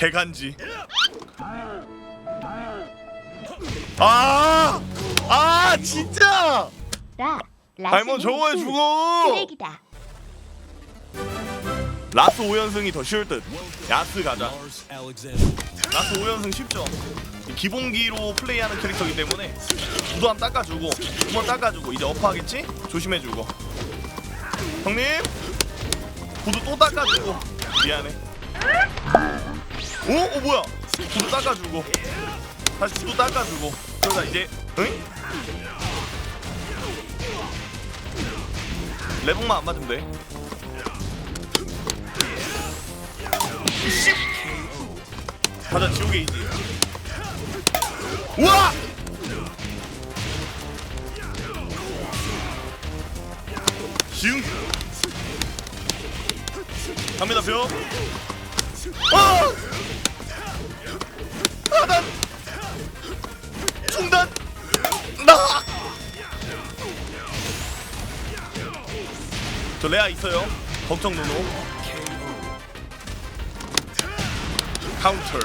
개간지. 아, 아 진짜. 나 할머 저거에 죽어. 쓰레기다. 라스 5연승이 더 쉬울 듯. 야스 가자. Lars Alexander. 라스 5연승 쉽죠. 기본기로 플레이하는 캐릭터이기 때문에 한 닦아주고 두번 닦아주고 이제 어퍼하겠지? 조심해주고 형님 구도 또 닦아주고 미안해 오? 어 뭐야 구도 닦아주고 다시 구도 닦아주고 그러다 이제 응? 레봉만 안 맞으면 돼 이씨 가자 지옥의 이지 우와! 슝 갑니다 뿅 어! 저 레아 있어요 걱정 노노 카운터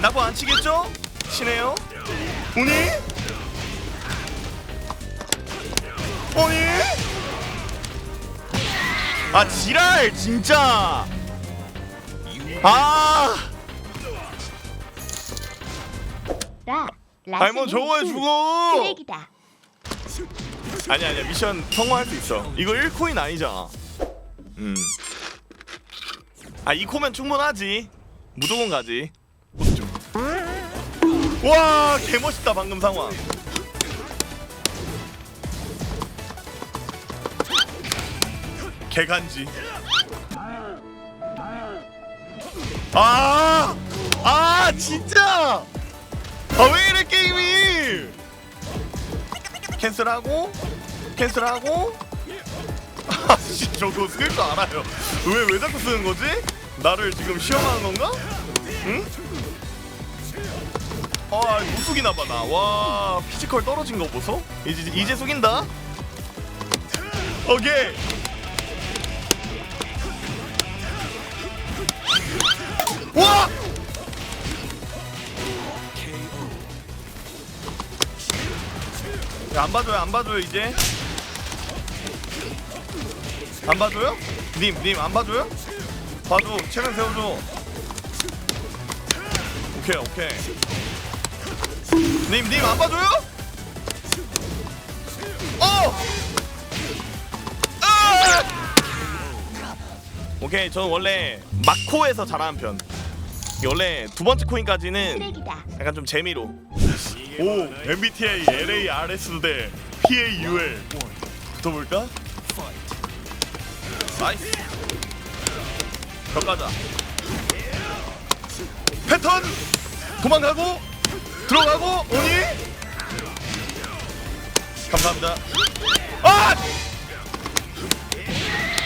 나고 안 치겠죠? 치네요. 오니? 오니? 아 지랄 진짜. 아나 할머 저거에 죽어. 쓰레기다. 아니 아니야 미션 성공할 수 있어. 이거 1코인 아니잖아. 음. 아 2코면 충분하지. 무조건 가지. 와 개멋있다 방금 상황. 개간지. 아, 아 진짜. 아 왜 이래 게임이? 캔슬하고 캔슬하고. 아씨 저거 쓸거 알아요. 왜 왜 자꾸 쓰는 거지? 나를 지금 시험하는 건가? 응? 아, 못 숙이나 봐 나. 와, 피지컬 떨어진 거 보소? 이제 이제 숙인다. 오케이. 와! 안 봐줘요, 안 봐줘요 이제. 안 봐줘요? 님, 님 안 봐줘요? 봐줘, 체면 세워줘. 오케이, 오케이. 님, 님 안 봐줘요? 어! 아! 오케이, 저는 원래 마코에서 잘하는 편. 원래 두 번째 코인까지는 쓰레기다. 약간 좀 재미로. 오, MBTI LARS 대 PAUL. 붙어볼까? 나이스. 벽 가자. 패턴 도망가고 들어가고 오니 감사합니다. 아!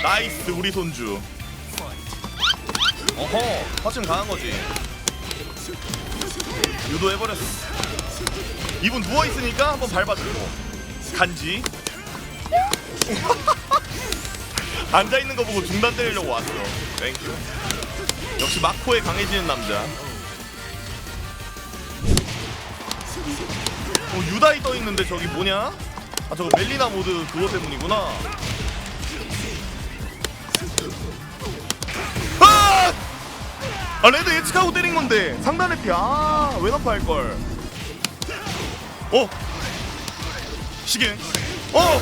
나이스 우리 손주. 어허 허심 강한 거지. 유도해버렸어. 이분 누워 있으니까 한번 밟아주고 간지. 앉아 있는 거 보고 중단 때리려고 왔어. 땡큐. 역시 마코에 강해지는 남자. 어 유다이 떠 있는데 저기 뭐냐? 아 저거 멜리나 모드 그거 때문이구나. 아! 아 레드 예측하고 때린 건데 상단의 피. 아 왼어퍼 할 걸. 어 시계. 어.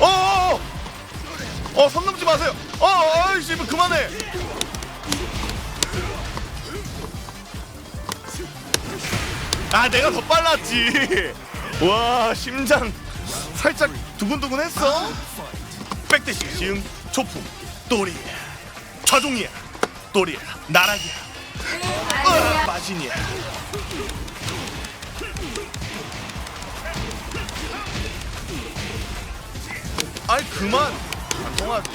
어. 어. 어, 선 넘지 마세요. 어, 아이씨, 뭐 그만해. 아, 내가 더 빨랐지. 와, 심장 살짝 두근두근했어. 백대시 지금 초풍 또리 차종이야 또리야 나락이야 어, 마신이야 아이 그만. 안 통하지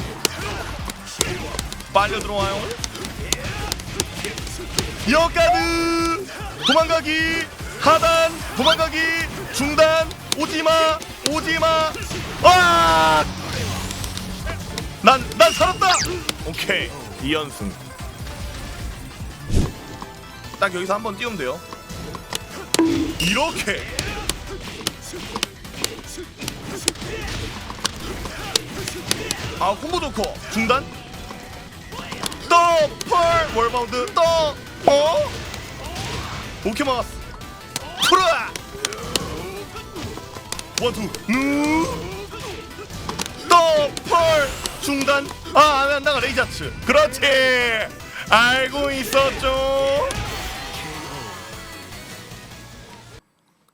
빨려 들어와요. 여가드! 도망가기! 하단! 도망가기! 중단! 오지마! 오지마! 아! 난 난 살았다. 오케이. 2연승. 딱 여기서 한번 띄우면 돼요. 이렇게. 아 콤보 좋고 중단. 더펄 월바운드 더 어? 오케이 막았어. 풀어. 원투 누. 더펄 중단. 아안 나가 레이자츠. 그렇지. 알고 있었죠.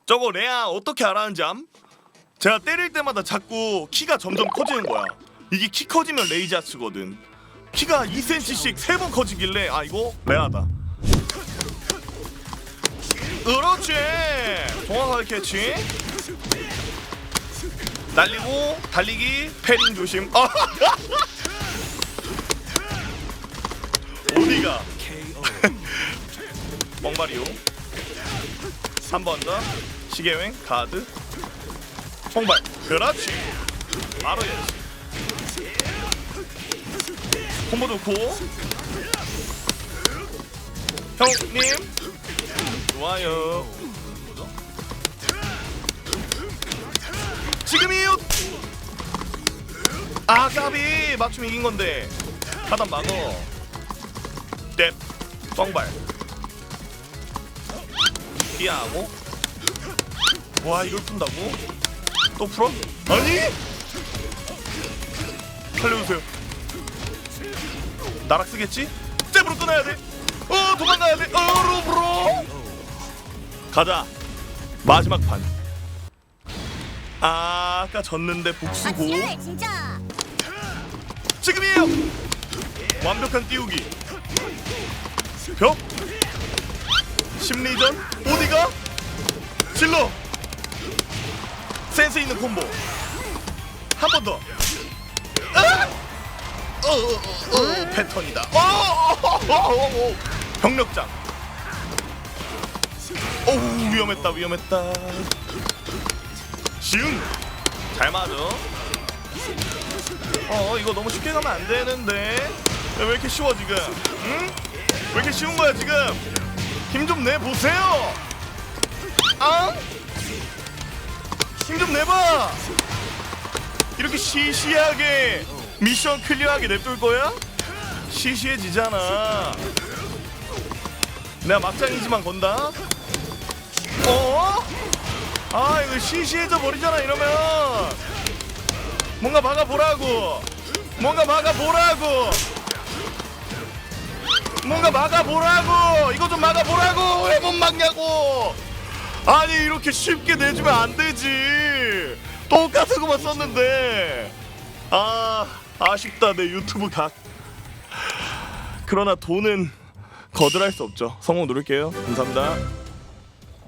저거 레아 어떻게 알았는지 암? 제가 때릴 때마다 자꾸 키가 점점 커지는 거야. 이게 키 커지면 레이자스거든. 키가 2cm씩 세 번 커지길래 아 이거 레아다. 그렇지. 정확하게 캐치. 날리고 달리기 패링 조심. 아. 어디가? 멍바리오. 한번 더. 시계횡 가드. 홍발. 그렇지. 바로 연습. 콤보 좋고. 형님. 좋아요. 지금이요. 아 까비 맞춤 이긴 건데. 하단 막어. 뎁. 뻥발. 피하고. 와 이걸 푼다고? 또 풀어? 아니? 살려주세요. 나락 쓰겠지? 잽으로 끊어야 돼. 어 도망가야 돼. 어 로브로. 가자. 마지막 판. 아, 아까 졌는데 복수고. 지랄 진짜 지금이에요. 완벽한 띄우기. 벽. 심리전. 어디가? 질러. 센스 있는 콤보. 한 번 더. 아! 어, 어, 패턴이다. 어, 어, 어, 어, 어, 어. 병력장. 어우 위험했다 위험했다. 시흥. 잘 맞아. 어 이거 너무 쉽게 가면 안 되는데 왜 이렇게 쉬워 지금? 응? 왜 이렇게 쉬운 거야 지금? 힘 좀 내 보세요. 아? 힘 좀 내봐. 이렇게 시시하게 미션 클리어하게 냅둘 거야? 시시해지잖아. 내가 막장이지만 건다. 어? 아 이거 시시해져 버리잖아 이러면. 뭔가 막아보라고 뭔가 막아보라고 뭔가 막아보라고 이거 좀 막아보라고 왜 못 막냐고 아니 이렇게 쉽게 내주면 안 되지 똑같은 것만 썼는데 아 아쉽다 내 유튜브 각. 그러나 돈은 거절할 수 없죠. 성공 누를게요. 감사합니다